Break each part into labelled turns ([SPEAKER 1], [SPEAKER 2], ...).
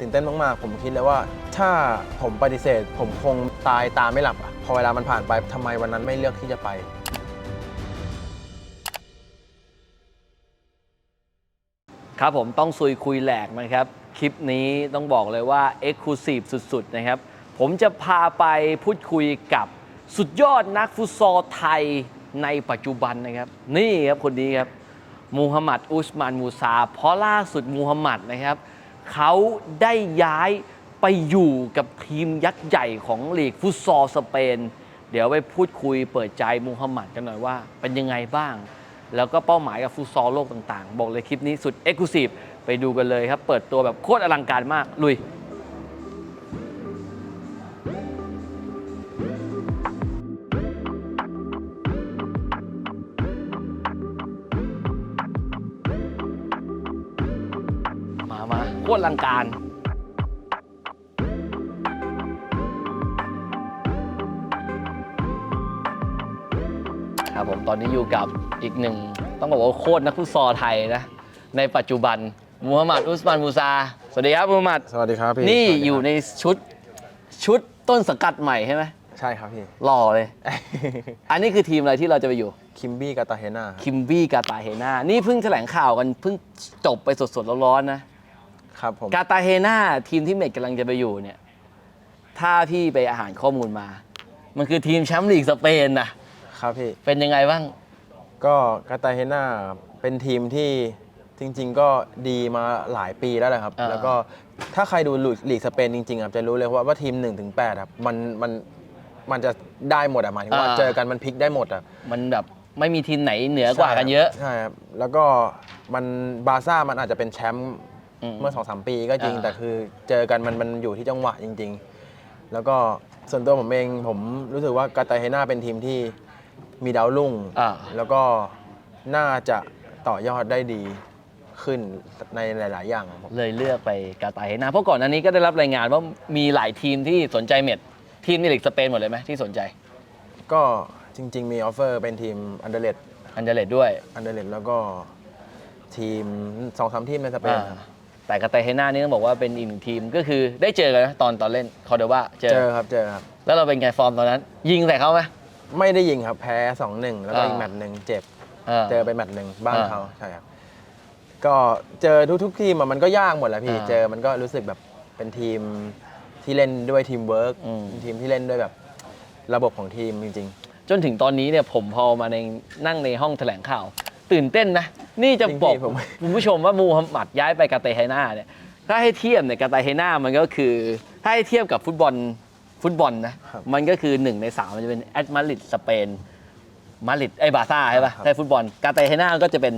[SPEAKER 1] ตื่นเต้นมากๆ ผมคิดเลยว่าถ้าผมปฏิเสธ ผมคงตายตาไม่หลับอะพอเวลามันผ่านไปทำไมวันนั้นไม่เลือกที่จะไป
[SPEAKER 2] ครับผมต้องซุยคุยแหลกนะครับ คลิปนี้ต้องบอกเลยว่า e x c l u s i v e สุด ๆ นะครับ ผมจะพาไปพูดคุยกับสุดยอดนักฟุตซอลไทยในปัจจุบันนะครับ นี่ครับคนนี้ครับมูฮัมหมัดอุสมานมูซา เพราะล่าสุดมูฮัมหมัดนะครับ เขาได้ย้ายไปอยู่กับทีมยักษ์ใหญ่ของลีกฟุตซอลสเปน เดี๋ยวไปพูดคุยเปิดใจมูฮัมหมัดกันหน่อยว่า เป็นยังไงบ้าง แล้วก็เป้าหมายกับฟุตซอลโลกต่างๆ บอกเลยคลิปนี้สุดเอ็กซ์คลูซีฟไปดูกันเลยครับ เปิดตัวแบบโคตรอลังการมากลุย ลังการครับผมตอนนี้อยู่กับอีกหนึ่ง ต้องบอกว่าโคตรนักฟุตซอลไทยนะ ในปัจจุบันมูฮัมหมัดอุสมานมูซา สวัสดีครับมูฮัมหมัด
[SPEAKER 1] สวัสดีครับพี่
[SPEAKER 2] นี่
[SPEAKER 1] สวัสดีครับ
[SPEAKER 2] อยู่ในชุดชุดต้นสังกัดใหม่ใช่ไหม
[SPEAKER 1] ใช่ครับพี่
[SPEAKER 2] หล่อเลย อันนี้คือทีมอะไรที่เราจะไปอยู่
[SPEAKER 1] คิมบี้กาตาเฮนา
[SPEAKER 2] คิมบี้กาตาเฮนานี่เพิ่งแถลงข่าวกันเพิ่งจบไปสดๆร้อนๆนะ
[SPEAKER 1] ครับผม
[SPEAKER 2] กาตาเฮนาทีมที่เมดกำลังจะไปอยู่เนี่ย ถ้าพี่ไปอาหารข้อมูลมา มันคือทีมแชมป์ลีกสเปนนะครับ
[SPEAKER 1] พี่
[SPEAKER 2] เป็นยังไงบ้าง
[SPEAKER 1] ก็กาตาเฮนาเป็นทีมที่จริง ๆ ก็ดีมาหลายปีแล้วแหละครับ
[SPEAKER 2] อ่า
[SPEAKER 1] แล้วก็ถ้าใครดูลีกสเปนจริงๆอะจะรู้เลยว่าว่าทีม1-8ถึง8ครับมันมันมันจะได้หมดอะหมายถึงว่า
[SPEAKER 2] อ่า
[SPEAKER 1] เจอกันมันพลิกได้หมดอะ
[SPEAKER 2] มันแบบไม่มีทีมไหนเหนือกว่ากันเยอะ
[SPEAKER 1] ใช่ครับ แล้วก็มันบาร์ซ่ามันอาจจะเป็นแชมป์
[SPEAKER 2] อืม
[SPEAKER 1] เมื่อสองสามปีก็จริง
[SPEAKER 2] อ่า
[SPEAKER 1] แต่คือเจอกันมันมันอยู่ที่จังหวะจริง ๆ แล้วก็ส่วนตัวผมเองผมรู้สึกว่ากาตาเฮนาเป็นทีมที่มีดาวรุ่ง
[SPEAKER 2] อ่า
[SPEAKER 1] แล้วก็น่าจะต่อยอดได้ดีขึ้นในหลาย ๆ อย่างครับผม
[SPEAKER 2] เลยเลือกไปกาตาเฮนาเพราะก่อนหน้านี้ก็ได้รับรายงานว่ามีหลายทีมที่สนใจเม็ดทีมในลีกสเปนหมดเลยไหมที่สนใจ
[SPEAKER 1] ก็จริง ๆ มีออฟเฟอร์เป็นทีมอันเดอร์เลด
[SPEAKER 2] อันเดเลดด้วย
[SPEAKER 1] อันเดอร์เลดแล้วก็ทีมสองสามทีมในสเปน
[SPEAKER 2] อ่า แต่กาตาเฮนานี่ต้องบอกว่าเป็นอีกหนึ่งทีมก็คือได้เจอกันนะตอนตอนเล่นคอร์เดว่าเจอ
[SPEAKER 1] เจอครับเจอครับ
[SPEAKER 2] แล้วเราเป็นไงฟอร์มตอนนั้น ยิงใส่เขาไหม
[SPEAKER 1] ไม่ได้ยิงครับแพ้ 2-1 แล้วก็
[SPEAKER 2] อ่า
[SPEAKER 1] อีกแมตช์หนึ่งเจ็บ
[SPEAKER 2] เออ
[SPEAKER 1] เจอไปแมตช์หนึ่งบ้าน
[SPEAKER 2] อ่า
[SPEAKER 1] เขาใช่ครับ ก็เจอทุกๆทีมอะมันก็ยากหมดแหละพี่
[SPEAKER 2] อ่า
[SPEAKER 1] เจอมันก็รู้สึกแบบเป็นทีมที่เล่นด้วยทีมเวิร์ก
[SPEAKER 2] อืม
[SPEAKER 1] ทีมที่เล่นด้วยแบบระบบของทีมจริง
[SPEAKER 2] จนถึงตอนนี้เนี่ยผมพอมาในนั่งในห้องแถลงข่าว ตื่นเต้นนะ นี่จะ
[SPEAKER 1] จริงๆ
[SPEAKER 2] บอก
[SPEAKER 1] ผม
[SPEAKER 2] คุณผู้ชมว่ามูฮัมหมัดย้ายไปกาเตเฮนาเนี่ยถ้าให้เทียบเนี่ยกาเตเฮนามันก็คือ ถ้าให้เทียบกับฟุตบอลฟุตบอลนะครับมันก็คือหนึ่งในสามมันจะเป็นแอตมาดริดสเปนมาดริดไอ้บาร์ซ่าใช่ป่ะ
[SPEAKER 1] ครับ
[SPEAKER 2] ใช่ฟุตบอลกาเตเฮนาก็จะเป็น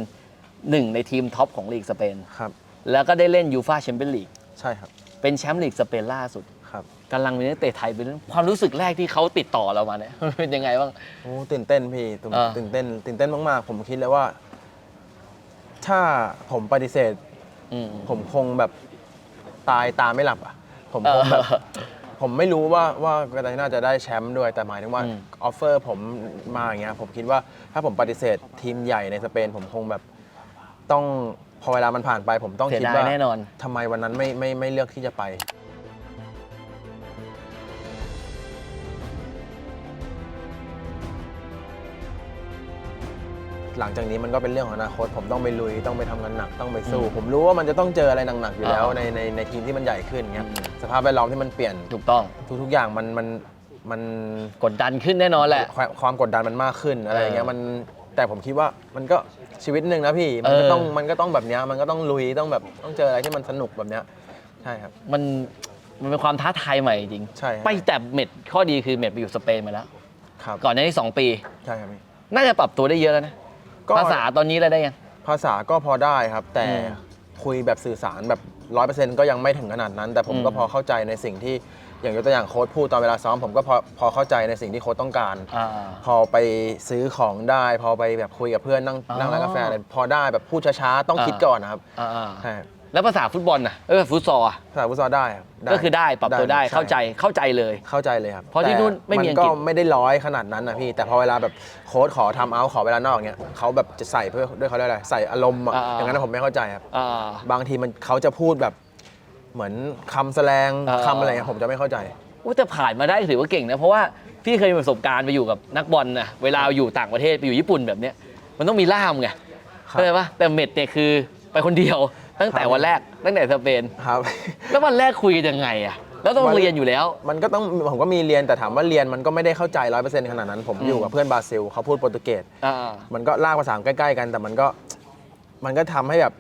[SPEAKER 2] หนึ่งในทีมท็อปของลีกสเปน
[SPEAKER 1] ๆครับ
[SPEAKER 2] แล้วก็ได้เล่นยูฟาแชมเปี้ยนลีก
[SPEAKER 1] ใช่ครับ
[SPEAKER 2] เป็นแชมป์ลีกสเปนล่าสุด
[SPEAKER 1] ครับ
[SPEAKER 2] กำลังมีนักเตะไทยเป็นความรู้สึกแรกที่เขาติดต่อเรามาเนี่ยมันเป็นยังไงบ้าง
[SPEAKER 1] โอ้ตื่นเต้นพี่ตื่น
[SPEAKER 2] อ่า
[SPEAKER 1] ตื่นเต้น ตื่นเต้นมาก ๆ ผมคิดเลยว่า ถ้าผมปฏิเสธ
[SPEAKER 2] อืม
[SPEAKER 1] ผมคงแบบตายตาไม่หลับอะ ผมคงแบบ
[SPEAKER 2] เออ
[SPEAKER 1] ผมไม่รู้ว่าว่ากาตาน่าจะได้แชมป์ด้วยแต่หมายถึงว่า
[SPEAKER 2] อืม
[SPEAKER 1] ออฟเฟอร์ผมมาอย่างเงี้ยผมคิดว่าถ้าผมปฏิเสธทีมใหญ่ในสเปน ผมคงแบบต้องพอเวลามันผ่านไป ผมต้อง
[SPEAKER 2] เสีย
[SPEAKER 1] คิด
[SPEAKER 2] ดาย
[SPEAKER 1] ว่า
[SPEAKER 2] แน่นอน
[SPEAKER 1] ทำไมวันนั้นไม่ไม่ไม่เลือกที่จะไป หลังจากนี้มันก็เป็นเรื่องของอนาคต ผมต้องไปลุยต้องไปทำงานหนักต้องไปสู้
[SPEAKER 2] อืม
[SPEAKER 1] ผมรู้ว่ามันจะต้องเจออะไรหนักๆอยู่แล้ว
[SPEAKER 2] อ่า
[SPEAKER 1] ในในในทีมที่มันใหญ่ขึ้นเงี้ย
[SPEAKER 2] อืม
[SPEAKER 1] สภาพแวดล้อมที่มันเปลี่ยน
[SPEAKER 2] ถูกต้อง
[SPEAKER 1] ทุกๆอย่างมันมันมัน
[SPEAKER 2] กดดันขึ้นแน่นอนแหละ
[SPEAKER 1] ความความกดดันมันมากขึ้นอะไรอย่างเงี้ย
[SPEAKER 2] เออ
[SPEAKER 1] มันแต่ผมคิดว่ามันก็ชีวิตหนึ่งนะพี่ มันก็
[SPEAKER 2] เออ
[SPEAKER 1] ต้องมันก็ต้องแบบเนี้ยมันก็ต้องลุยต้องแบบต้องเจออะไรที่มันสนุกแบบเนี้ยใช่ครับ
[SPEAKER 2] มันมันเป็นความท้าทายใหม่จริง
[SPEAKER 1] ใช่ครับ
[SPEAKER 2] ไปแต่เม็ดข้อดีคือเม็ดไปอยู่สเปนมาแล้ว
[SPEAKER 1] ครับ
[SPEAKER 2] ก่อนหน้านี้สองปี
[SPEAKER 1] ใช่ครับพี่
[SPEAKER 2] น่าจะปรับตัวได้เยอะแล้วนะ
[SPEAKER 1] ก็
[SPEAKER 2] ภาษาตอนนี้อะไรได้ยัง
[SPEAKER 1] ภาษาก็พอได้ครับ แต่
[SPEAKER 2] อืม
[SPEAKER 1] คุยแบบสื่อสารแบบร้อยเปอร์เซ็นต์ก็ยังไม่ถึงขนาดนั้น แต่ผม
[SPEAKER 2] อืม
[SPEAKER 1] ก็พอเข้าใจในสิ่งที่อย่างยกตัวอย่างโค้ชพูดตอนเวลาซ้อม ผมก็พอพอเข้าใจในสิ่งที่โค้ชต้องการ
[SPEAKER 2] อ่า
[SPEAKER 1] พอไปซื้อของได้ พอไปแบบคุยกับเพื่อนนั่ง
[SPEAKER 2] อ๋อ
[SPEAKER 1] นั่งร้านกาแฟอะไรพอได้แบบพูดช้าๆต้องคิด
[SPEAKER 2] อ่า
[SPEAKER 1] ก่อนนะครับ
[SPEAKER 2] อ่าอ่า
[SPEAKER 1] ใช่ครับ
[SPEAKER 2] แล้วภาษาฟุตบอลนะเออฟุตซอลอะ
[SPEAKER 1] ภาษาฟุตซอลได้ครับ
[SPEAKER 2] ก็คือได้ปรับตัวได้
[SPEAKER 1] ช่
[SPEAKER 2] เข้าใจเข้าใจเลย
[SPEAKER 1] เข้าใจเลยครับ
[SPEAKER 2] เพราะที่นู่น
[SPEAKER 1] แต่
[SPEAKER 2] ไม่มีอังกฤษ
[SPEAKER 1] ก็ไม่ได้ร้อยขนาดนั้นนะพี่ แต่พอเวลาแบบโค้ชขอทำเอาท์ขอเวลานอกเนี้ยเขาแบบจะใส่เพื่อด้วยเขาเรียกอะไรใส่อารมณ์อะ
[SPEAKER 2] อ่าๆ
[SPEAKER 1] อย่างนั้นนะผมไม่เข้าใจครับ
[SPEAKER 2] อ่า
[SPEAKER 1] บางทีมันเขาจะพูดแบบเหมือนคำแสลง
[SPEAKER 2] เออ
[SPEAKER 1] คำอะไรเงี้ยผมจะไม่เข้าใจ
[SPEAKER 2] อู้แต่ผ่านมาได้ถือว่าเก่งนะ เพราะว่าพี่เคยมีประสบการณ์ไปอยู่กับนักบอลนะเวลาอยู่ต่างประเทศไปอยู่ญี่ปุ่นแบบเนี้ยมันต้องมีล่ามไง
[SPEAKER 1] ครับ
[SPEAKER 2] เข้าใจปะแต่เม็ดเนี่ยคือไปคนเดียว ตั้งแต่
[SPEAKER 1] ครับ
[SPEAKER 2] วันแรกตั้งแต่สเปน
[SPEAKER 1] ครับ
[SPEAKER 2] แล้ววันแรกคุยกันยังไงอะแล้วต้อง
[SPEAKER 1] วัน
[SPEAKER 2] เรียนอยู่แล้ว
[SPEAKER 1] มันก็ต้องผมก็มีเรียนแต่ถามว่าเรียนมันก็ไม่ได้เข้าใจร้อยเปอร์เซ็นต์ขนาดนั้นผม
[SPEAKER 2] อืม
[SPEAKER 1] อยู่กับเพื่อนบราซิลเขาพูดโปรตุเกส
[SPEAKER 2] อ่า
[SPEAKER 1] มันก็ลากภาษาใกล้ๆกัน แต่มันก็มันก็ทำให้แบบ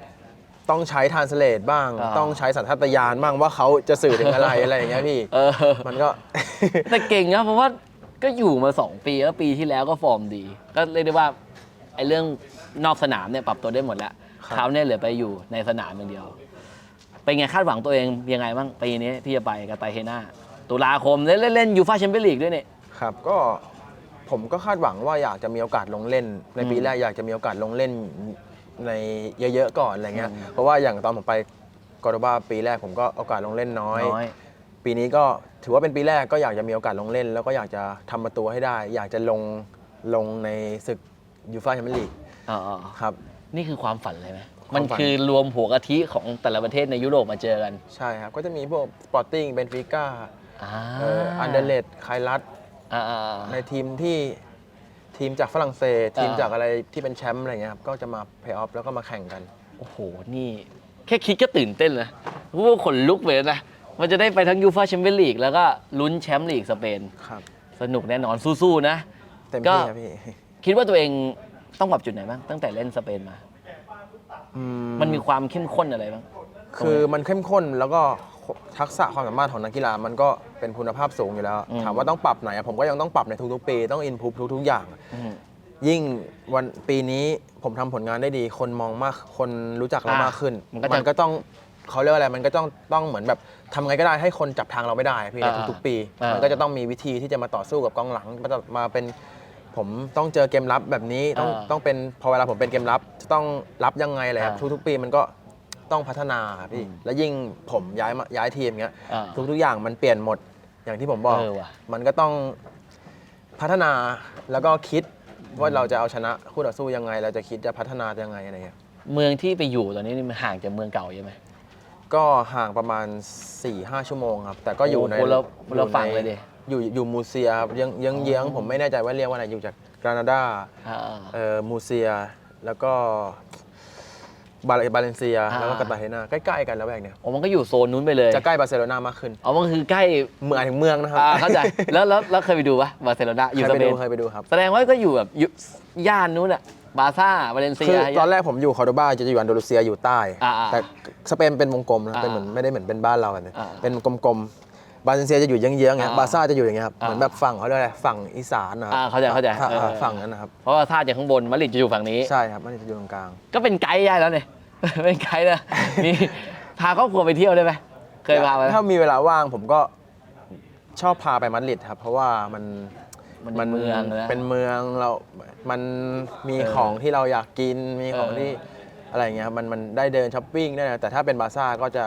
[SPEAKER 1] ต้องใช้ทานสเลตบ้าง
[SPEAKER 2] อ่า
[SPEAKER 1] ต้องใช้สัญชาตญาณบ้างว่าเขาจะสื่อถึงอะไร อะไรอย่างเงี้ยพี่
[SPEAKER 2] เออ
[SPEAKER 1] มันก็
[SPEAKER 2] แต่เก่งนะเพราะว่าก็อยู่มา 2 ปีแล้วปีที่แล้วก็ฟอร์มดี ก็เรียกได้ว่าไอ้เรื่องนอกสนามเนี่ยปรับตัวได้หมดแล้ว
[SPEAKER 1] ครับ
[SPEAKER 2] คราวเนี่ยเหลือไปอยู่ในสนามอย่างเดียว เป็นไงคาดหวังตัวเองยังไงบ้างปีนี้ที่จะไปกับไตรเฮน่าตุลาคมเล่นเล่นเล่นยูฟ่าแชมเปี้ยนลีกด้วยเนี่ย
[SPEAKER 1] ครับก็ผมก็คาดหวังว่าอยากจะมีโอกาสลงเล่น ในปี
[SPEAKER 2] อืม
[SPEAKER 1] แรกอยากจะมีโอกาสลงเล่นในเยอะๆก่อนอะไรเงี้ย
[SPEAKER 2] อืม
[SPEAKER 1] เพราะว่าอย่างตอนผมไปกอร์โดบาปีแรกผมก็โอกาสลงเล่นน้อย
[SPEAKER 2] น้อย
[SPEAKER 1] ปีนี้ก็ถือว่าเป็นปีแรกก็อยากจะมีโอกาสลงเล่น แล้วก็อยากจะทำประตูให้ได้ อยากจะลงลงในศึกยูฟ่าแชมเปี้ยนลีก
[SPEAKER 2] อ่า
[SPEAKER 1] ครับ
[SPEAKER 2] ๆ นี่คือความฝันเลยไหม
[SPEAKER 1] ความฝัน
[SPEAKER 2] มันคือรวมหัวกะทิของแต่ละประเทศในยุโรปมาเจอกัน
[SPEAKER 1] ใช่ครับ ก็จะมีพวกสปอร์ติ้งเบนฟิก้า
[SPEAKER 2] อ่า
[SPEAKER 1] อันเดเลตไคลัส
[SPEAKER 2] อ่าๆๆ
[SPEAKER 1] ในทีมที่ทีมจากฝรั่งเศส ทีม
[SPEAKER 2] อ่า
[SPEAKER 1] จากอะไรที่เป็นแชมป์อะไรเงี้ยครับก็จะมาเพย์ออฟแล้วก็มาแข่งกัน
[SPEAKER 2] โอ้โห นี่แค่คิดก็ตื่นเต้นนะว่าขนลุกเลยนะ มันจะได้ไปทั้งยูฟ่าแชมเปี้ยนลีกแล้วก็ลุ้นแชมป์ลีกสเปน
[SPEAKER 1] ครับ
[SPEAKER 2] สนุกแน่นอนสู้ๆนะ
[SPEAKER 1] เต็ม
[SPEAKER 2] ก็
[SPEAKER 1] ที่ครับพี่
[SPEAKER 2] คิดว่าตัวเอง ต้องปรับจุดไหนบ้างตั้งแต่เล่นสเปนมา
[SPEAKER 1] อื
[SPEAKER 2] มันมีความเข้มข้นอะไรบ้าง
[SPEAKER 1] คือมันเข้มข้นแล้วก็ทักษะความสามารถของนักกีฬามันก็เป็นคุณภาพสูงอยู่แล้ว
[SPEAKER 2] อืม
[SPEAKER 1] ถามว่าต้องปรับไหนอะผมก็ยังต้องปรับในทุกๆปี ต้องอินพุตทุกๆอย่าง
[SPEAKER 2] อืม
[SPEAKER 1] ยิ่งวันปีนี้ผมทำผลงานได้ดี คนมองมากคนรู้จักเรา
[SPEAKER 2] อะ
[SPEAKER 1] มากขึ้น
[SPEAKER 2] มันก็จะ
[SPEAKER 1] มันก็ต้องเขาเรียกว่าอะไรมันก็ต้องต้องเหมือนแบบทำไงก็ได้ให้คนจับทางเราไม่ได้พี่ใน
[SPEAKER 2] อ่า
[SPEAKER 1] ทุกๆปี
[SPEAKER 2] อ่ามั
[SPEAKER 1] มันก็จะต้องมีวิธีที่จะมาต่อสู้กับกองหลังมาจะมาเป็น ผมต้องเจอเกมรับแบบนี้ต้อง
[SPEAKER 2] อ่า
[SPEAKER 1] ต้องเป็นพอเวลาผมเป็นเกมรับจะต้องรับยังไงอะไรครับ
[SPEAKER 2] อ่า
[SPEAKER 1] ทุกๆปีมันก็ต้องพัฒนาครับพี่
[SPEAKER 2] อืม
[SPEAKER 1] แล้วยิ่งผมย้ายมาย้ายทีมเงี้ย
[SPEAKER 2] อ่า
[SPEAKER 1] ทุกๆอย่างมันเปลี่ยนหมดอย่างที่ผมบอก
[SPEAKER 2] เออว่ะ
[SPEAKER 1] มันก็ต้องพัฒนาแล้วก็คิดว่าเราจะเอาชนะคู่ต่อสู้ยังไง เราจะคิดจะพัฒนายังไงอะไรเงี้ย
[SPEAKER 2] เมืองที่ไปอยู่ตอนนี้นี่มันห่างจากเมืองเก่าใช่ไหม
[SPEAKER 1] ก็ห่างประมาณ4-5ชั่วโมงครับ แต่ก็อยู่ใน
[SPEAKER 2] โอ้โหคนละ
[SPEAKER 1] อ
[SPEAKER 2] คนละฝั่งเลยดิ
[SPEAKER 1] อยู่อยู่มูเซียครับยังยังเยื้องผมไม่แน่ใจว่าเรียกว่าอะไรอยู่จากกรานาดา
[SPEAKER 2] อ่า
[SPEAKER 1] เอ่อมูเซีย แล้วก็บาเลบาเลนเซีย
[SPEAKER 2] อ่า
[SPEAKER 1] แล้วก็กาตาเฮนาใกล้ๆกันแล้วแวกเนี้ย
[SPEAKER 2] อ๋อมันก็อยู่โซนนู้นไปเลย
[SPEAKER 1] จะใกล้บาร์เซโลนามากขึ้น
[SPEAKER 2] อ๋อมันคือใกล้
[SPEAKER 1] เมืองถึงเมืองนะครับ
[SPEAKER 2] อ่าเข้าใจแล้วแล้วแล้วเคยไปดูปะบาร์เซโลนาอยู่
[SPEAKER 1] เค
[SPEAKER 2] ส
[SPEAKER 1] ยไป
[SPEAKER 2] เป
[SPEAKER 1] ดู
[SPEAKER 2] น
[SPEAKER 1] เคยไปดูครับ
[SPEAKER 2] แสดงว่าก็อยู่แบบอยู่ย่านนู้นอะบาร์ซ่าบาเลนเซี
[SPEAKER 1] คื
[SPEAKER 2] ย
[SPEAKER 1] อตอนแรกผมอยู่คอร์โดบาจะอยู่อันโดลูเซียอยู่ใต้
[SPEAKER 2] อ่าๆ
[SPEAKER 1] แต่สเปนเป็นวงกลมนะ
[SPEAKER 2] อ่า
[SPEAKER 1] เป็นเหมือนไม่ได้เหมือนเป็นบ้านเราแบบนี้
[SPEAKER 2] อ่า
[SPEAKER 1] เป็นกลมๆ บาเลนเซียจะอยู่เยื้องๆอย่างเงี้ย
[SPEAKER 2] อ่า
[SPEAKER 1] บาร์ซ่าจะอยู่อย่างเงี้ยครับ
[SPEAKER 2] อ่า
[SPEAKER 1] เหมือนแบบฝั่งเขาเรียกอะไรฝั่งอีสานนะครั
[SPEAKER 2] อ่าเข้าใจเข้าใจ
[SPEAKER 1] อ่
[SPEAKER 2] เออ
[SPEAKER 1] ฝั่งนั้นนะครับ
[SPEAKER 2] เพราะว่าท่าจากข้างบนมาดริดจะอยู่ฝั่งนี้
[SPEAKER 1] ใช่ครับมันจะอยู่ตรงกลาง
[SPEAKER 2] ก็เป็นไกด์ได้แล้วเนี่ย เป็นไกด์นะมีพาครอบครัวไปเที่ยวได้ไหมเคยพาไปไหม
[SPEAKER 1] ถ้ามีเวลาว่างผมก็ชอบพาไปมาดริดครับ เพราะว่ามัน
[SPEAKER 2] มันเป็นเมืองนะ
[SPEAKER 1] เป็นเมืองเรา มันมี
[SPEAKER 2] เออ
[SPEAKER 1] ของที่เราอยากกินมีของ
[SPEAKER 2] เออ
[SPEAKER 1] ที่อะไรอย่างเงี้ยครับมันมันได้เดินช้อปปิ้งได้นะแต่ถ้าเป็นบาร์ซ่าก็จะ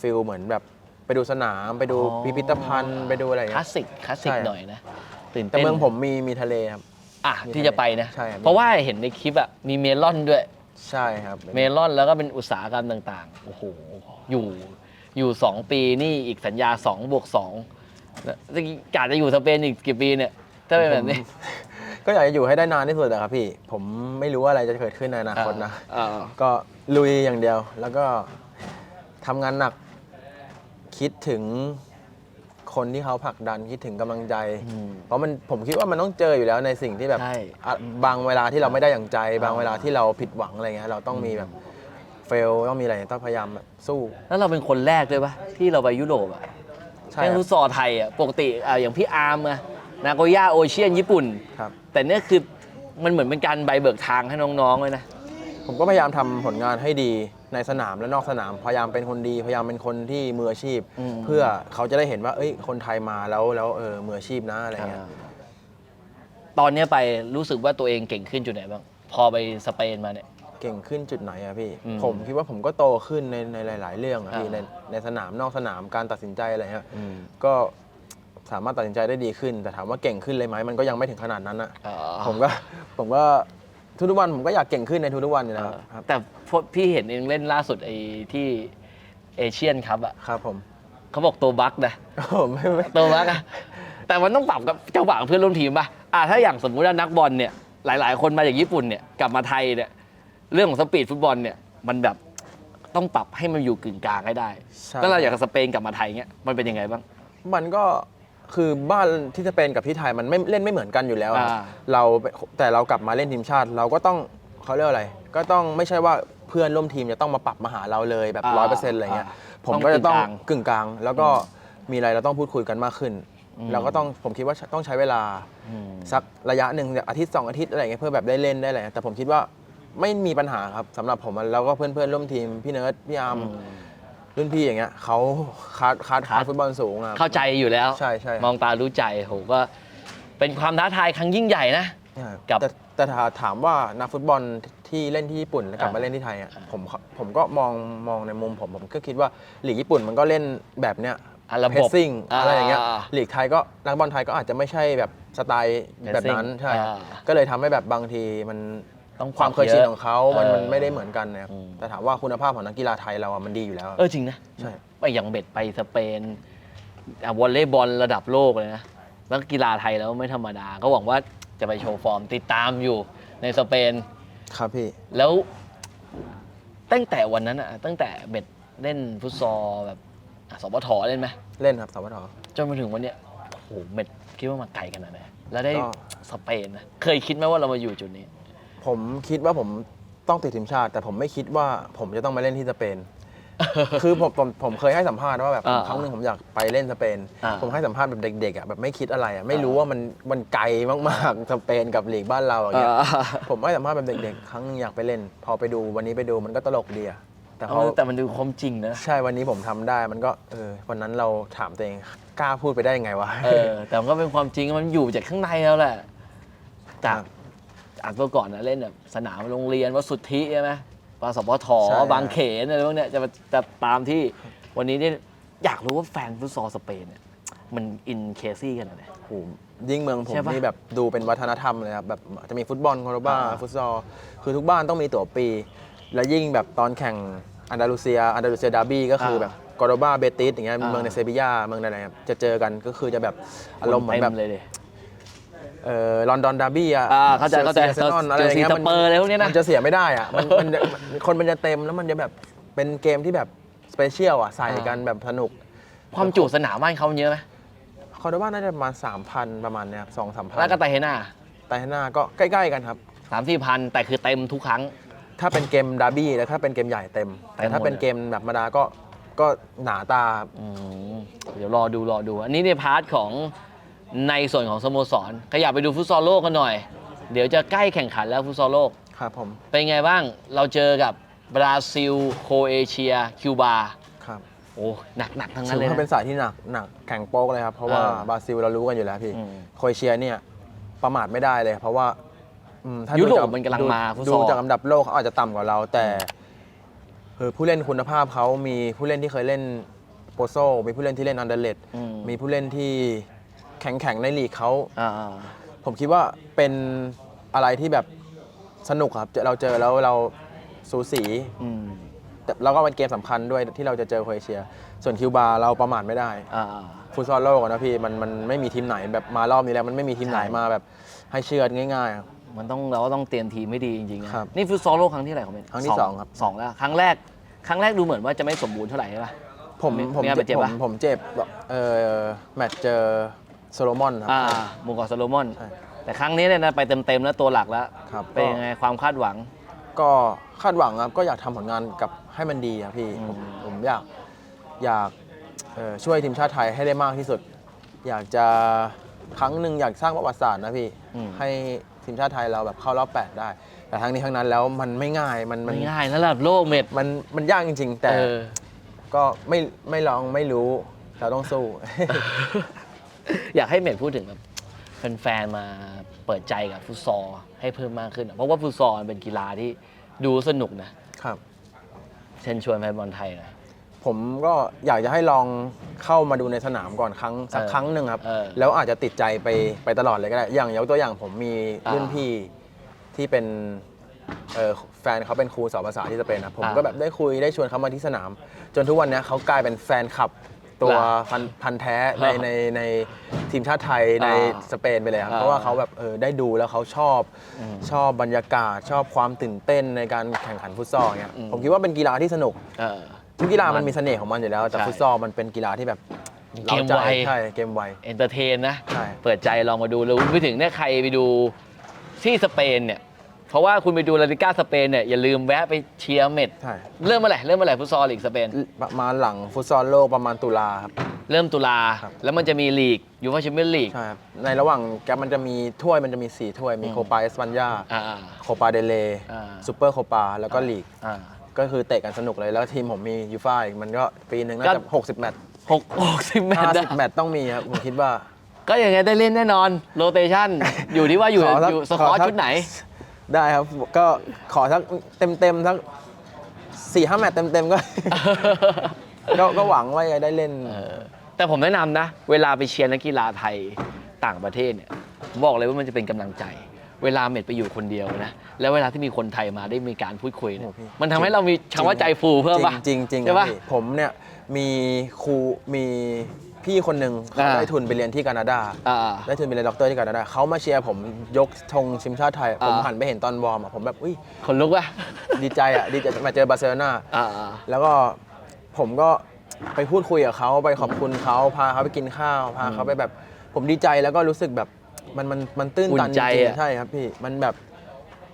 [SPEAKER 1] ฟิลเหมือนแบบ ไปดูสนามไปดูพิพิธภัณฑ์ไปดูอะไรอย่าง
[SPEAKER 2] คลา
[SPEAKER 1] เงี้
[SPEAKER 2] ส
[SPEAKER 1] ย
[SPEAKER 2] สิกคลาสสิก
[SPEAKER 1] ใช่
[SPEAKER 2] หน่อยนะตื่น
[SPEAKER 1] แต่
[SPEAKER 2] เต้น
[SPEAKER 1] เมืองผมมีมีทะเลครับ
[SPEAKER 2] อะ
[SPEAKER 1] มี
[SPEAKER 2] ที่จะไปนะ
[SPEAKER 1] ใช่ครับ
[SPEAKER 2] เพราะว่าเห็นในคลิปอะมีเมลอนด้วย
[SPEAKER 1] ใช่ครับ
[SPEAKER 2] เมลอนแล้วก็เป็นอุตสาหกรรมต่างๆ โอ้โห อยู่ อยู่ 2 ปีนี่อีกสัญญา2บวก2แล้วกาจะอยู่สเปนอีกกี่ปีเนี่ย ถ้าเป็นแบบนี้
[SPEAKER 1] ก็อยากจะอยู่ให้ได้นานที่สุดอะครับพี่ ผมไม่รู้ว่าอะไรจะเกิดขึ้นในอนาคตนะ
[SPEAKER 2] อ่า
[SPEAKER 1] ก็ลุยอย่างเดียวแล้วก็ทำงานหนัก คิดถึงคนที่เขาผลักดันคิดถึงกำลังใจ
[SPEAKER 2] อืม
[SPEAKER 1] เพราะมันผมคิดว่ามันต้องเจออยู่แล้วในสิ่งที่แบบ
[SPEAKER 2] ใช่
[SPEAKER 1] อะบางเวลาที่เราไม่ได้อย่างใจ บาง
[SPEAKER 2] อ่า
[SPEAKER 1] เวลาที่เราผิดหวังอะไรเงี้ยเราต้องมีแบบเฟลต้องมีอะไรต้องพยายามแบบสู้
[SPEAKER 2] แล้วเราเป็นคนแรกด้วยปะที่เราไปยุโรปอะ
[SPEAKER 1] ใช่
[SPEAKER 2] แค่
[SPEAKER 1] ครั
[SPEAKER 2] ฟุ
[SPEAKER 1] บ
[SPEAKER 2] ตซอลไทยอะปกติอะอย่างพี่อาร์มอะนาโกย่าโอเชียนญี่ปุ่น
[SPEAKER 1] ครับ
[SPEAKER 2] แต่เนี่ยคือมันเหมือนเป็นการใบเบิกทางให้น้องๆเลยนะ
[SPEAKER 1] ผมก็พยายามทำผลงานให้ดีในสนามและนอกสนาม พยายามเป็นคนดี พยายามเป็นคนที่มืออาชีพ
[SPEAKER 2] อืม
[SPEAKER 1] เพื่อเขาจะได้เห็นว่า เอ้ย คนไทยมาแล้วแล้วเออมืออาชีพนะอะไรเงี้ย
[SPEAKER 2] ตอนเนี้ยไปรู้สึกว่าตัวเองเก่งขึ้นจุดไหนบ้างพอไปสเปนมาเนี่ย
[SPEAKER 1] เก่งขึ้นจุดไหนอะพี่
[SPEAKER 2] อืม
[SPEAKER 1] ผมคิดว่าผมก็โตขึ้นในในหลาย ๆ เรื่องอะพี่
[SPEAKER 2] อ่า
[SPEAKER 1] ในในสนามนอกสนามการตัดสินใจอะไรเงี้ยก็สามารถตัดสินใจได้ดีขึ้น แต่ถามว่าเก่งขึ้นเลยไหมมันก็ยังไม่ถึงขนาดนั้นอะ
[SPEAKER 2] อ๋อ
[SPEAKER 1] ผมก็ผมก็ ทุกๆวันผมก็อยากเก่งขึ้นในทุกๆวันอยู่แล้วครับ
[SPEAKER 2] แต่พวกพี่เห็นเองเล่นล่าสุดไอ้ที่เอเชียนครับอะ
[SPEAKER 1] ครับผม
[SPEAKER 2] เขาบอกตัวบั๊กนะ
[SPEAKER 1] โอ้โหไม่ไม่
[SPEAKER 2] ตัวบั๊กอะแต่มันต้องปรับกับเจ้าหวางเพื่อนร่วมทีมป่ะอ่าถ้าอย่างสมมุติว่านักบอลเนี่ยหลาย ๆ คนมาจากญี่ปุ่นเนี่ยกลับมาไทยเนี่ยเรื่องของสปีดฟุตบอลเนี่ยมันแบบต้องปรับให้มันอยู่กึ่งกลางให้ได้
[SPEAKER 1] ใช่
[SPEAKER 2] แล้วเราอยากสเปนกลับมาไทยเงี้ยมันเป็นยังไงบ้าง
[SPEAKER 1] มันก็ คือบ้านที่จะเป็นกับที่ไทยมันไม่เล่นไม่เหมือนกันอยู่แล้วครับ
[SPEAKER 2] อ่า
[SPEAKER 1] เราแต่เรากลับมาเล่นทีมชาติ เราก็ต้องเขาเรียกว่าอะไร ก็ต้องไม่ใช่ว่าเพื่อนร่วมทีมจะต้องมาปรับมาหาเราเลยแบบร้อยเปอร์เซ็นต์อะไรเงี้ย ผมก็จะต้องกึ่งกลาง แล้วก็มีอะไรเราต้องพูดคุยกันมากขึ้น เราก็ต้องผมคิดว่าต้องใช้เวลา
[SPEAKER 2] อืม
[SPEAKER 1] สักระยะหนึ่งอาทิตย์สองอาทิตย์อะไรเงี้ยเพื่อแบบได้เล่นได้อะไรแต่ผมคิดว่าไม่มีปัญหาครับสำหรับผมอะแล้วก็เพื่อนเพื่อนๆร่วมทีมพี่เนิร์ดพี่อาร์ม รุ่นพี่อย่างเงี้ยเขาคาดคาด
[SPEAKER 2] คาด
[SPEAKER 1] คาดฟุตบอลสูงอะ
[SPEAKER 2] เข้าใจอยู่แล้ว
[SPEAKER 1] ใช่ใช่
[SPEAKER 2] มองตารู้ใจโหก็เป็นความท้าทายครั้งยิ่งใหญ่นะ กับ
[SPEAKER 1] แต่แต่ถาถามว่านักฟุตบอลที่เล่นที่ญี่ปุ่นแล้วกลับมา
[SPEAKER 2] อ่า
[SPEAKER 1] เล่นที่ไทยอะผมผมก็มองมองในมุมผมผมก็คิดว่าหลีกญี่ปุ่นมันก็เล่นแบบเนี้ย
[SPEAKER 2] อะระ
[SPEAKER 1] เพ
[SPEAKER 2] บบ
[SPEAKER 1] สซิ่งอะไรอย่างเงี้ย
[SPEAKER 2] อ่า
[SPEAKER 1] หลีกไทยก็นักบอลไทยก็อาจจะไม่ใช่แบบสไตล์แบบนั้น
[SPEAKER 2] Passing
[SPEAKER 1] ใช่ครับ
[SPEAKER 2] อ่า
[SPEAKER 1] ก็เลยทำให้แบบบางทีมัน
[SPEAKER 2] ต้องป
[SPEAKER 1] ค
[SPEAKER 2] รับ
[SPEAKER 1] วามเคยชิน
[SPEAKER 2] เยอะ
[SPEAKER 1] ของเขามัน
[SPEAKER 2] เออ
[SPEAKER 1] มันไม่ได้เหมือนกันนะครับ
[SPEAKER 2] อืม
[SPEAKER 1] แต่ถามว่าคุณภาพของนักกีฬาไทยเราอะมันดีอยู่แล้ว
[SPEAKER 2] เออจริงนะ
[SPEAKER 1] ใช่
[SPEAKER 2] ไปอย่างเบ็ดไปสเปนอะวอลเลย์บอลระดับโลกเลยนะแล้วกีฬาไทยแล้วไม่ธรรมดา ก็หวังว่าจะไปโชว์ฟอร์มติดตามอยู่ในสเปน
[SPEAKER 1] ครับพี่
[SPEAKER 2] แล้วตั้งแต่วันนั้นอะตั้งแต่เบ็ดเล่นฟุตซอลแบบอะสปทเล่นไหม
[SPEAKER 1] เล่นครับสวท
[SPEAKER 2] จนมาถึงวันเนี้ยโอ้โหเบ็ดคิดว่ามาไกลขนาดไหนแล้วได้
[SPEAKER 1] ก็
[SPEAKER 2] สเปนนะเคยคิดไหมว่าเรามาอยู่จุดนี้
[SPEAKER 1] ผมคิดว่าผมต้องติดทีมชาติ แต่ผมไม่คิดว่าผมจะต้องมาเล่นที่สเปน คือผมผมผมเคยให้สัมภาษณ์ว่าแบบ
[SPEAKER 2] อ่า
[SPEAKER 1] ครั้งหนึ่งผมอยากไปเล่นสเปน
[SPEAKER 2] อ่า
[SPEAKER 1] ผมให้สัมภาษณ์แบบเด็กๆอะแบบไม่คิดอะไรอะไม่รู้ว่ามันมันไกลมากๆสเปนกับลีกบ้านเราอย่างเงี้ย
[SPEAKER 2] อ่า
[SPEAKER 1] ผมให้สัมภาษณ์แบบเด็กๆ ครั้งหนึงอยากไปเล่น พอไปดูวันนี้ไปดูมันก็ตลกดีอะแต่พ
[SPEAKER 2] เอ
[SPEAKER 1] อ
[SPEAKER 2] อแต่มันดูความจริงนะ
[SPEAKER 1] ใช่วันนี้ผมทำได้มันก็เออวันนั้นเราถามตัวเองกล้าพูดไปได้ยังไงวะ
[SPEAKER 2] เออแต่มันก็เป็นความจริงมันอยู่จากข้างในแล้วแหละ จาก
[SPEAKER 1] ครับ
[SPEAKER 2] อันเมื่อก่อนนะเล่นแบบสนามโรงเรียนวัดสุทธิใช่ไหมปสปท
[SPEAKER 1] ใช่
[SPEAKER 2] บางเขนอะไรพวกเนี้ยจะมาจะตามที่วันนี้เนี่ยอยากรู้ว่าแฟนฟุตซอลสเปนเนี่ยมันอินเคซี่กันไหน
[SPEAKER 1] โอ้โหยิ่งเมืองผม
[SPEAKER 2] ใช่ปะ
[SPEAKER 1] นี่แบบดูเป็นวัฒนธรรมเลยครับแบบจะมีฟุตบอลโคโรบ้า
[SPEAKER 2] อ่า
[SPEAKER 1] ฟุตซอลคือทุกบ้านต้องมีตั๋วปี แล้วยิ่งแบบตอนแข่งอันดาลูเซียอันดาลูเซียดาร์บี้ก็คือแบบโคโรบ้าเบติสอย่างเงี้ย
[SPEAKER 2] อ่า
[SPEAKER 1] เมืองในเซบียาเมืองอะไรครับจะเจอกันก็คือจะแบบอารมณ์เหมือนแบบ
[SPEAKER 2] ต็เลยดิ
[SPEAKER 1] เอ่อลอนดอนดาร์บี้อะ
[SPEAKER 2] อ่าเข้าใจเข้าใจ
[SPEAKER 1] เซนอนอะไรอย่างเงี้ย
[SPEAKER 2] เจอซีสเปอร์อะไรพวกเนี้ยนะ
[SPEAKER 1] มันจะเสียไม่ได้อะมันมันมันคนมันจะเต็มแล้วมันจะแบบเป็นเกมที่แบบสเปเชียลอะใส่กันแบบสนุก
[SPEAKER 2] ความจุสนามบ้านเขาเยอะไหม
[SPEAKER 1] คอร์โดบ้าน่าจะประมาณ3,000 ประมาณเนี้ยสองสามพัน
[SPEAKER 2] แล้วก็ไตเฮน่า
[SPEAKER 1] แต่หน้าก็ใกล้ๆกันครับ
[SPEAKER 2] สามสี่พันแต่คือเต็มทุกครั้ง
[SPEAKER 1] ถ้าเป็นเกมดาร์บี้แล้วถ้าเป็นเกมใหญ่เต็ม แต่ถ้าเป็นเกมแบบธรรมดาก็ก็หนาตา
[SPEAKER 2] อืมเดี๋ยวรอดูรอดู อันนี้ในพาร์ทของ ในส่วนของสโมสร ขยับไปดูฟุตซอลโลกกันหน่อย เดี๋ยวจะใกล้แข่งขันแล้วฟุตซอลโลก
[SPEAKER 1] ครับผม
[SPEAKER 2] เป็นไงบ้าง เราเจอกับบราซิล โครเอเชีย คิวบา
[SPEAKER 1] ครับ
[SPEAKER 2] โอ้ หนักหนักๆทั้งนั้
[SPEAKER 1] ถื
[SPEAKER 2] น
[SPEAKER 1] อ
[SPEAKER 2] เลย
[SPEAKER 1] ว่าเป็น
[SPEAKER 2] นะ
[SPEAKER 1] สายที่หนักหนักแข่งโป๊กเลยครับ เพราะว่า
[SPEAKER 2] อ่า
[SPEAKER 1] บราซิลเรารู้กันอยู่แล้วพี่
[SPEAKER 2] อืม
[SPEAKER 1] โครเอเชียเนี่ยประมาทไม่ได้เลย เพราะว่าอืมถ้า
[SPEAKER 2] ยุ
[SPEAKER 1] ดู
[SPEAKER 2] โรป
[SPEAKER 1] จาก
[SPEAKER 2] มันกำลัง
[SPEAKER 1] ดู
[SPEAKER 2] มาฟุตซอล
[SPEAKER 1] ดูจากอันดับโลกเขาอาจจะต่ำกว่าเรา แต่คือผู้เล่นคุณภาพเขามีผู้เล่นที่เคยเล่นโปโซมีผู้เล่นที่เล่นอันเดอร์เลด
[SPEAKER 2] อืม
[SPEAKER 1] มีผู้เล่นที่ แข็งแข็งๆในลีกเขา
[SPEAKER 2] อ่า
[SPEAKER 1] ผมคิดว่าเป็นอะไรที่แบบสนุกครับเจอเราเจอแล้วเราสูสี
[SPEAKER 2] ๆอืม
[SPEAKER 1] แต่แล้วก็เป็นเกมสำคัญด้วยที่เราจะเจอโครเอเชีย ส่วนคิวบาเราประมาทไม่ได้
[SPEAKER 2] อ่า
[SPEAKER 1] ฟุตซอลโลกอะนะพี่มันมันไม่มีทีมไหนแบบมารอบนี้แล้วมันไม่มีทีมไหน
[SPEAKER 2] ใช่
[SPEAKER 1] มาแบบให้เชื่อดง่ายๆอะ
[SPEAKER 2] มันต้องเราก็ต้องเตรียมทีมไม่ดีจริงๆนะครับนี่ฟุตซอลโลกครั้งที่เท่าไหร่ของเบน
[SPEAKER 1] ครั้งที่สองครับ
[SPEAKER 2] สองแล้วครั้งแรกครั้งแรกดูเหมือนว่าจะไม่สมบูรณ์เท่าไหร่ใช่ปะ
[SPEAKER 1] ผม
[SPEAKER 2] มี
[SPEAKER 1] ผม
[SPEAKER 2] มีอะไร
[SPEAKER 1] เจ็บ
[SPEAKER 2] เจ็บ
[SPEAKER 1] ผ
[SPEAKER 2] ปะ
[SPEAKER 1] มผมเจ็บเออแมตช์เจอ โซโลมอนครับ
[SPEAKER 2] อ่าหมูกรอบโซโลมอน
[SPEAKER 1] ใช่
[SPEAKER 2] แต่ครั้งนี้เนี่ยนะไปเต็มๆแล้วตัวหลักแล้ว
[SPEAKER 1] ครับ
[SPEAKER 2] เป็น
[SPEAKER 1] ก็
[SPEAKER 2] ยังไงความคาดหวัง
[SPEAKER 1] ก็คาดหวังครับก็อยากทำผลงานกับให้มันดีครับพี่
[SPEAKER 2] อืม
[SPEAKER 1] ผมผมอยากอยากเอ่อช่วยทีมชาติไทยให้ได้มากที่สุด อยากจะครั้งหนึ่งอยากสร้างประวัติศาสตร์นะพี่
[SPEAKER 2] อืม
[SPEAKER 1] ให้ทีมชาติไทยเราแบบเข้ารอบ 8 ได้ แต่ทั้งนี้ทั้งนั้นแล้วมันไม่ง่ายมันมัน
[SPEAKER 2] ไม่ง่ายนะระดับโลกเม็ด
[SPEAKER 1] มันมันยากจริง ๆ แต่
[SPEAKER 2] เออ
[SPEAKER 1] ก็ไม่ไม่ลองไม่รู้เราต้องสู้
[SPEAKER 2] อยากให้เม็ดพูดถึงแบบแฟนๆมาเปิดใจกับฟุตซอลให้เพิ่มมากขึ้นอะเพราะว่าฟุตซอลมันเป็นกีฬาที่ดูสนุกนะ ครับ เชิญชวนแฟนบอลไทยหน่อย
[SPEAKER 1] ผมก็อยากจะให้ลองเข้ามาดูในสนามก่อนครั้งสัก
[SPEAKER 2] เออ
[SPEAKER 1] ครั้งหนึ่งครับ
[SPEAKER 2] เออ
[SPEAKER 1] แล้วอาจจะติดใจไปไปตลอดเลยก็ได้ อย่างยกตัวอย่างผมมี
[SPEAKER 2] อ่า
[SPEAKER 1] รุ่นพี่ที่เป็นเออแฟนเขาเป็นครูสอนภาษาที่สเปนนะผม
[SPEAKER 2] อ่า
[SPEAKER 1] ก็แบบได้คุยได้ชวนเขามาที่สนาม จนทุกวันเนี้ยเขากลายเป็นแฟนคลับ ตัว
[SPEAKER 2] เหรอ
[SPEAKER 1] พันพันแท้ใน
[SPEAKER 2] เหรอ
[SPEAKER 1] ในในทีมชาติไทยใน
[SPEAKER 2] อ่า
[SPEAKER 1] สเปนไปเลยครับ
[SPEAKER 2] อ่า
[SPEAKER 1] เพราะว่าเขาแบบเออได้ดูแล้วเขาชอบชอบบรรยากาศ ชอบความตื่นเต้นในการแข่งขันฟุตซอลเงี้ยผมคิดว่าเป็นกีฬาที่สนุก
[SPEAKER 2] เออ
[SPEAKER 1] ทุกกีฬามันมีเสน่ห์ของมันอยู่แล้ว แต่
[SPEAKER 2] ใช่
[SPEAKER 1] ฟุตซอลมันเป็นกีฬาที่แบบ
[SPEAKER 2] เกม
[SPEAKER 1] ร้าใจ
[SPEAKER 2] ไว
[SPEAKER 1] ใช่เกมไว
[SPEAKER 2] เอนเตอร์เทนนะ
[SPEAKER 1] ใช่
[SPEAKER 2] เปิดใจลองมาดูแล้วไปถึงเนี่ยใครไปดูที่สเปนเนี่ย เพราะว่าคุณไปดูลาลิก้าสเปนเนี่ยอย่าลืมแวะไปเชียร์เมด
[SPEAKER 1] ใช่
[SPEAKER 2] เริ่มเมื่อไหร่เริ่มเมื่อไหร่ฟุตซอลลีกสเปน
[SPEAKER 1] ประมาณหลังฟุตซอลโลกประมาณตุลาครับ
[SPEAKER 2] เริ่มตุลา
[SPEAKER 1] ครับ
[SPEAKER 2] แล้วมันจะมีลีกยูฟ่าแชมเปี้ยนลีก
[SPEAKER 1] ใช่ครับ ในระหว่างแกปมันจะมีถ้วยมันจะมี 4 ถ้วย มีโคปาเอสปันยา
[SPEAKER 2] อ่า
[SPEAKER 1] โคปาเดเล
[SPEAKER 2] อ่า
[SPEAKER 1] ซูเปอร์โคปาแล้วก็ลีก
[SPEAKER 2] อ่า
[SPEAKER 1] ก็คือเตะกันสนุกเลย แล้วทีมผมมียูฟ่าอีก มันก็ปีหนึ่งน่า
[SPEAKER 2] ก็
[SPEAKER 1] จะ60 แมตช์
[SPEAKER 2] หกหกสิบแมตช์นะ
[SPEAKER 1] 50 แมตช์ต้องมีครับ ผมคิดว่า
[SPEAKER 2] ก็อย่างเงี้ยได้เล่นแน่นอนโรเตชันอยู่ที่ว่าอยู่
[SPEAKER 1] ขอสัก
[SPEAKER 2] อยู่ส
[SPEAKER 1] ข
[SPEAKER 2] ก
[SPEAKER 1] อ
[SPEAKER 2] อต
[SPEAKER 1] สัก
[SPEAKER 2] ชุดไหน
[SPEAKER 1] ได้ครับ ก็ขอสักเต็มเต็มๆสักสี่ห้าแมตช์เต็มเต็มๆก็ ก็ก็หวังว่าจะได้เล่น
[SPEAKER 2] เออแต่ผมแนะนำนะ เวลาไปเชียร์นักกีฬาไทยต่างประเทศเนี่ยผมบอกเลยว่ามันจะเป็นกำลังใจ เวลาเม็ดไปอยู่คนเดียวนะแล้วเวลาที่มีคนไทยมาได้มีการพูดคุยเนี่ย
[SPEAKER 1] โอ้พี่
[SPEAKER 2] มันทำให้เรามีคำว่าใจฟูเพิ่มปะ
[SPEAKER 1] จริงๆจริงๆ
[SPEAKER 2] ใช่ปะ
[SPEAKER 1] ครับพี่ผมเนี่ยมีครูมี พี่คนหนึ่งเขา
[SPEAKER 2] อ่า
[SPEAKER 1] ได้ทุนไปเรียนที่แคนาดา
[SPEAKER 2] อ่า
[SPEAKER 1] ได้ทุนไปเรียนด็อกเตอร์ที่แคนาดาเขามาเชียร์ผมยกธงทีมชาติไทย ผม
[SPEAKER 2] อ่า
[SPEAKER 1] หันไปเห็นตอนวอร์มอะผมแบบอุ้ย
[SPEAKER 2] คนลุกปะ
[SPEAKER 1] ดีใจอะดีใจมาเจอบาร์เซโลนา
[SPEAKER 2] อ่า
[SPEAKER 1] แล้วก็ผมก็ไปพูดคุยกับเขาไปขอบคุณเขาพาเขาไปกินข้าวพาเขาไปแบบ ผมดีใจแล้วก็รู้สึกแบบมันมันมันตื้นตัน
[SPEAKER 2] อุ่น
[SPEAKER 1] จ
[SPEAKER 2] ใจ
[SPEAKER 1] ริง
[SPEAKER 2] อะ
[SPEAKER 1] ๆใช่ครับพี่มันแบบ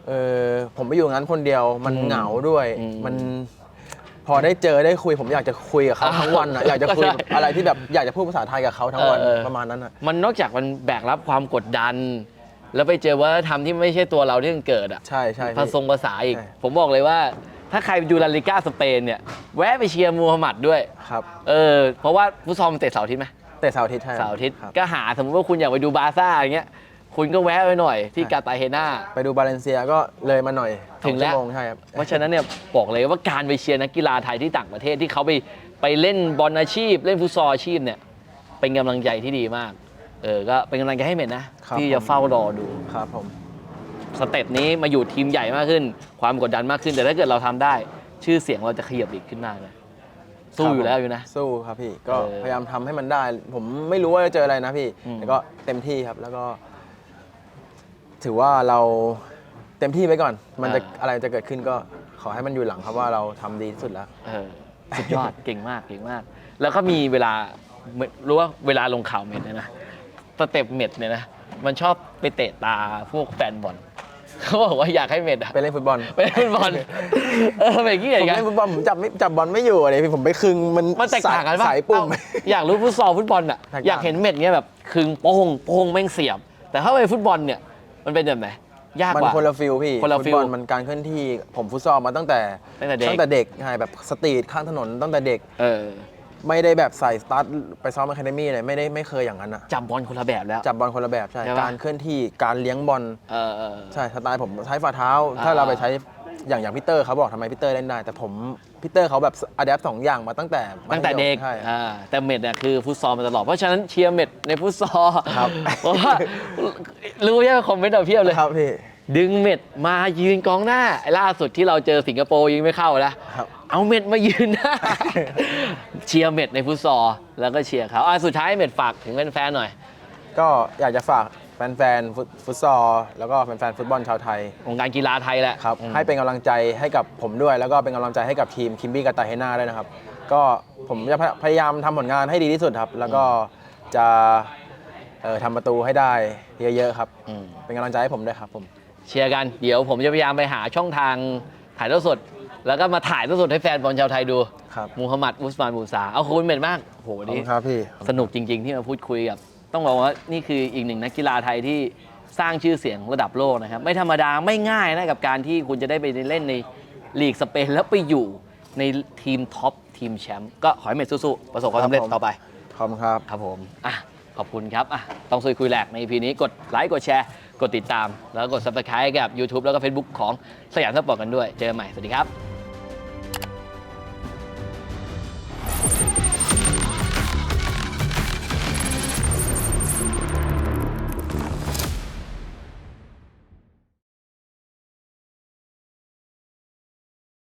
[SPEAKER 1] เออผมไปอยู่งั้นคนเดียวมัน
[SPEAKER 2] อืม
[SPEAKER 1] เหงาด้วย
[SPEAKER 2] อืม
[SPEAKER 1] มัน พอได้เจอได้คุยผมอยากจะคุยกับเขา
[SPEAKER 2] อ่า
[SPEAKER 1] ทั้งวันอะอยากจะคุย
[SPEAKER 2] ใช่
[SPEAKER 1] แบบอะไรที่แบบอยากจะพูดภาษาไทยกับเขาทั้งวัน
[SPEAKER 2] เออเออ
[SPEAKER 1] ประมาณนั้นอะ
[SPEAKER 2] มันนอกจากมันแบกรับความกดดัน แล้วไปเจอวัฒนธรรมที่ไม่ใช่ตัวเราที่มันเกิดอะ
[SPEAKER 1] ใช่ใช่
[SPEAKER 2] ภา
[SPEAKER 1] พี่
[SPEAKER 2] ษงภาษาอีก
[SPEAKER 1] ใช่
[SPEAKER 2] ผมบอกเลยว่าถ้าใครไปดูลาลิก้าสเปนเนี่ย แวะไปเชียร์มูฮัมหมัดด้วย
[SPEAKER 1] ครับ
[SPEAKER 2] เออ เพราะว่าฟุตซอลมันเตะเสาร์อาทิตย์ไหม
[SPEAKER 1] แต่เสาร์อาทิตย์ใช่
[SPEAKER 2] เสาร์อาทิตย์
[SPEAKER 1] ครับ
[SPEAKER 2] ก็หาสมมติว่าคุณอยากไปดูบาร์ซ่าอย่างเงี้ย คุณก็แวะไปหน่อยที่
[SPEAKER 1] ใช่
[SPEAKER 2] กาตาเฮนา
[SPEAKER 1] ไปดูบาเลนเซียก็เลยมาหน่อย
[SPEAKER 2] ถึงแล้ว
[SPEAKER 1] สอชั่โมงใช่ครับ
[SPEAKER 2] เพราะฉะนั้นเนี่ยบอกเลยว่าการไปเชียร์นักกีฬาไทยที่ต่างประเทศที่เขาไปไปเล่นบอลอาชีพ เล่นฟุตซอลอาชีพเนี่ยเป็นกำลังใจที่ดีมากเออก็เป็นกำลังใจให้เม็ดนะที่จะเฝ้ารอดู
[SPEAKER 1] ครับผม
[SPEAKER 2] สเต็ปนี้มาอยู่ทีมใหญ่มากขึ้น ความกดดันมากขึ้นแต่ถ้าเกิดเราทำได้ ชื่อเสียงเราจะขยับอีกขึ้นมากเลยสู้
[SPEAKER 1] ครับ
[SPEAKER 2] อยู่แล้วอยู่นะ
[SPEAKER 1] สู้ครับพี่ก็
[SPEAKER 2] เออ
[SPEAKER 1] พยายามทำให้มันได้ ผมไม่รู้ว่าจะเจออะไรนะพี่
[SPEAKER 2] อืม
[SPEAKER 1] แต่ก็เต็มที่ครับ แล้วก็ ถือว่าเราเต็มที่ไปก่อน มันจะอะไรจะเกิดขึ้นก็ขอให้มันอยู่หลังครับว่าเราทำดีที่สุดแล้ว
[SPEAKER 2] เออสุดยอด เก่งมากเก่งมาก แล้วก็มีเวลาเหมือนรู้ว่าเวลาลงข่าวเม็ดเนี่ยนะสเต็ปเม็ดเนี่ยนะมันชอบไปเตะตาพวกแฟนบอลเขาบอกว่าอยากให้เม็ดอะ
[SPEAKER 1] ไปเล่นฟุตบอล
[SPEAKER 2] ไปเล่นบอลเออเป็นอย่างนี้
[SPEAKER 1] ผม
[SPEAKER 2] ไง
[SPEAKER 1] เล่นฟุตบอลผมจับไม่จับบอลไม่อยู่เลยพี่ผมไปคึงมัน
[SPEAKER 2] มันแตกต่างกันปะ
[SPEAKER 1] สายปุ่ม
[SPEAKER 2] เอ้าอยากรู้ฟุตซอลฟุตบอลอะ
[SPEAKER 1] แตกต่าง
[SPEAKER 2] อยากเห็นเม็ดเนี้ยแบบคึงโป้งโป้งแม่งเสียบ แต่ถ้าไปฟุตบอลเนี่ย มันเป็นแบบไหนยาก
[SPEAKER 1] มัน
[SPEAKER 2] กว่า
[SPEAKER 1] คนละฟิลพี่
[SPEAKER 2] คนละ
[SPEAKER 1] ฟุ
[SPEAKER 2] ฟิ
[SPEAKER 1] ต
[SPEAKER 2] ล
[SPEAKER 1] บอลมันการเคลื่อนที่ผมฟุตซอลมาตั้งแต่
[SPEAKER 2] ตั้งแต่เด็ก
[SPEAKER 1] ตั้งแต่เด็กใช่แบบสตรีทข้างถนนตั้งแต่เด็ก
[SPEAKER 2] เออ
[SPEAKER 1] ไม่ได้แบบใส่สตาร์ทไปซ้อมอะคาเดมี่เลยไม่ได้ไม่เคยอย่างนั้นอะ
[SPEAKER 2] จับบอลคนละแบบแล้ว
[SPEAKER 1] จับบอลคนละแบบใช่
[SPEAKER 2] ใช่ปะ
[SPEAKER 1] การเคลื่อนที่การเลี้ยงบอล
[SPEAKER 2] เออเออ
[SPEAKER 1] ใช่สไตล์ผมใช้ฝ่าเท้า
[SPEAKER 2] อ่า
[SPEAKER 1] ถ้าเราไปใช้ อย่างอย่างพีเตอร์เขาบอกทำไมพีเตอร์เล่นได้ แต่ผมพีเตอร์เขาแบบอัดแอปสองอย่างมาตั้งแต่มัธยม
[SPEAKER 2] ตั้งแต่เด็ก
[SPEAKER 1] ใช่
[SPEAKER 2] อ่าแต่เม็ดเนี่ยคือฟุตซอลมาตลอด เพราะฉะนั้นเชียร์เม็ดในฟุตซอล
[SPEAKER 1] ครับ
[SPEAKER 2] เพราะว่ารู้ใช่ไหมคอมเมนต์เอาเพียบเลย
[SPEAKER 1] ครับพี่
[SPEAKER 2] ดึงเม็ดมายืนกองหน้าไอ้ล่าสุดที่เราเจอสิงคโปร์ยิงไม่เข้าแล้ว
[SPEAKER 1] ครับ
[SPEAKER 2] เอาเม็ดมายืนหน้า เชียร์เม็ดในฟุตซอลแล้วก็เชียร์เขาอะสุดท้ายเม็ดฝากถึงแฟนๆหน่อย
[SPEAKER 1] ก็อยากจะฝาก แฟนๆฟุตฟุตซอลแล้วก็แฟนๆฟุตบอลชาวไทย
[SPEAKER 2] องค์การกีฬาไทยแหละ
[SPEAKER 1] ครับ
[SPEAKER 2] อืม
[SPEAKER 1] ให้เป็นกำลังใจให้กับผมด้วย แล้วก็เป็นกำลังใจให้กับทีมคิมบี้กาตาเฮนาด้วยนะครับ ก็ผมจะพยายามทำผลงานให้ดีที่สุดครับ แล้วก็จะเอ่อทำประตูให้ได้เยอะๆครับ
[SPEAKER 2] อืม
[SPEAKER 1] เป็นกำลังใจให้ผมด้วยครับผม
[SPEAKER 2] เชียร์กัน เดี๋ยวผมจะพยายามไปหาช่องทางถ่ายทอดสด แล้วก็มาถ่ายทอดสดให้แฟนบอลชาวไทยดู
[SPEAKER 1] ครับ
[SPEAKER 2] มูฮัมหมัดอุสมานมูซาเอาขอบคุณเม็ดมากโห
[SPEAKER 1] ขอบ
[SPEAKER 2] นี่
[SPEAKER 1] คุณครับพี่
[SPEAKER 2] สนุกจริง ๆ ที่มาพูดคุยกับ ต้องบอกว่านี่คืออีกหนึ่งนักกีฬาไทยที่สร้างชื่อเสียงระดับโลกนะครับ ไม่ธรรมดาไม่ง่ายนะกับการที่คุณจะได้ไปเล่นในลีกสเปนแล้วไปอยู่ในทีมท็อปทีมแชมป์ก็ขอให้เม็ดสู้ๆประสบความสำเร็จ
[SPEAKER 1] ครับผม
[SPEAKER 2] ต่อไป
[SPEAKER 1] ขอบคุณครับ
[SPEAKER 2] ครับผมอะขอบคุณครับอะต้องซุยคุยแหลกใน EP นี้กดไลค์กดแชร์ กดติดตาม แล้วก็กด subscribe กับ YouTube แล้วก็ Facebook ของสยามสปอร์ตกันด้วย เจอกันใหม่ สวัสดีครับ